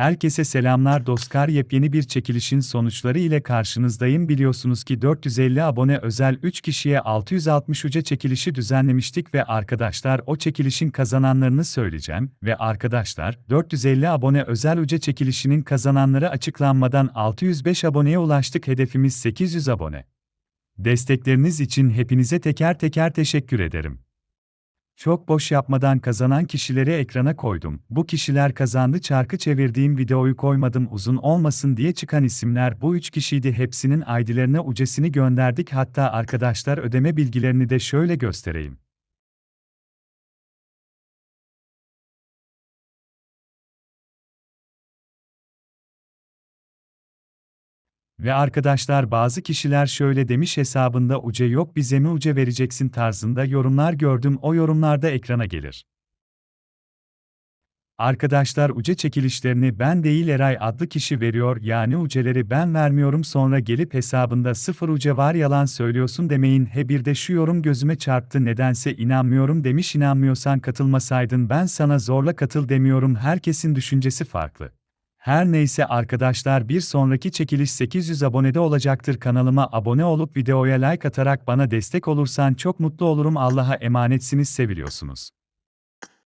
Herkese selamlar dostlar yepyeni bir çekilişin sonuçları ile karşınızdayım biliyorsunuz ki 450 abone özel 3 kişiye 660 uca çekilişi düzenlemiştik ve arkadaşlar o çekilişin kazananlarını söyleyeceğim ve arkadaşlar 450 abone özel uca çekilişinin kazananları açıklanmadan 605 aboneye ulaştık hedefimiz 800 abone. Destekleriniz için hepinize teker teker teşekkür ederim. Çok boş yapmadan kazanan kişileri ekrana koydum. Bu kişiler kazandı çarkı çevirdiğim videoyu koymadım uzun olmasın diye çıkan isimler bu üç kişiydi hepsinin ID'lerine ucesini gönderdik hatta arkadaşlar ödeme bilgilerini de şöyle göstereyim. Ve arkadaşlar bazı kişiler şöyle demiş hesabında uce yok bize mi uce vereceksin? tarzında yorumlar gördüm. O yorumlarda ekrana gelir. Arkadaşlar uce çekilişlerini ben değil Eray adlı kişi veriyor. Yani uceleri ben vermiyorum sonra gelip hesabında sıfır uce var yalan söylüyorsun demeyin. He bir de şu yorum gözüme çarptı nedense inanmıyorum demiş. İnanmıyorsan katılmasaydın ben sana zorla katıl demiyorum. Herkesin düşüncesi farklı. Her neyse arkadaşlar bir sonraki çekiliş 800 abonede olacaktır kanalıma abone olup videoya like atarak bana destek olursan çok mutlu olurum Allah'a emanetsiniz seviliyorsunuz.